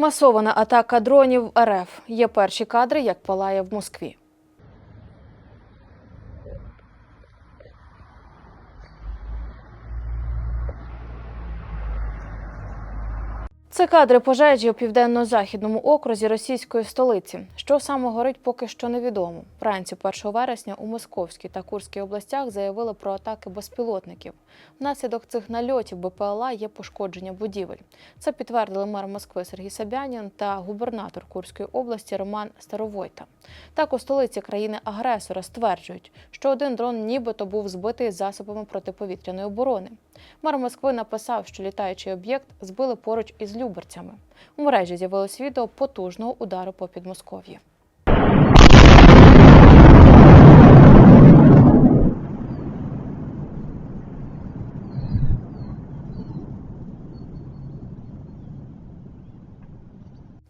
Масована атака дронів РФ. Є перші кадри, як палає в Москві. Це кадри пожежі у південно-західному окрузі російської столиці. Що саме горить, поки що невідомо. Вранці 1 вересня у Московській та Курській областях заявили про атаки безпілотників. Внаслідок цих нальотів БПЛА є пошкодження будівель. Це підтвердили мер Москви Сергій Собянін та губернатор Курської області Роман Старовойта. Так у столиці країни-агресора стверджують, що один дрон нібито був збитий засобами протиповітряної оборони. Мер Москви написав, що літаючий об'єкт збили поруч із Люберцями. У мережі з'явилось відео потужного удару по Підмосков'ї.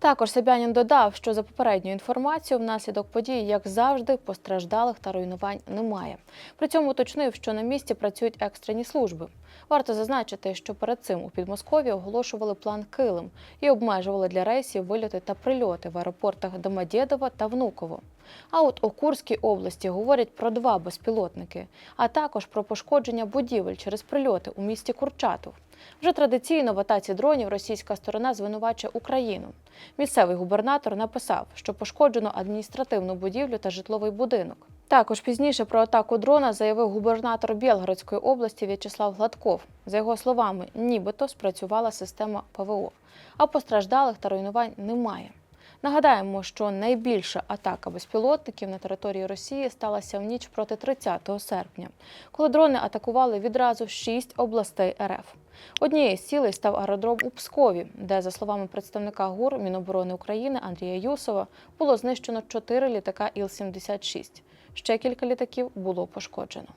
Також Собянін додав, що за попередньою інформацією, внаслідок подій, як завжди, постраждалих та руйнувань немає. При цьому уточнив, що на місці працюють екстрені служби. Варто зазначити, що перед цим у Підмосков'ї оголошували план Килим і обмежували для рейсів вильоти та прильоти в аеропортах Домодєдово та Внуково. А от у Курській області говорять про два безпілотники, а також про пошкодження будівель через прильоти у місті Курчатов. Вже традиційно в атаці дронів російська сторона звинувачує Україну. Місцевий губернатор написав, що пошкоджено адміністративну будівлю та житловий будинок. Також пізніше про атаку дрона заявив губернатор Білгородської області В'ячеслав Гладков. За його словами, нібито спрацювала система ПВО, а постраждалих та руйнувань немає. Нагадаємо, що найбільша атака безпілотників на території Росії сталася в ніч проти 30 серпня, коли дрони атакували відразу шість областей РФ. Однією з цілей став аеродром у Пскові, де, за словами представника ГУР Міноборони України Андрія Юсова, було знищено чотири літака Іл-76. Ще кілька літаків було пошкоджено.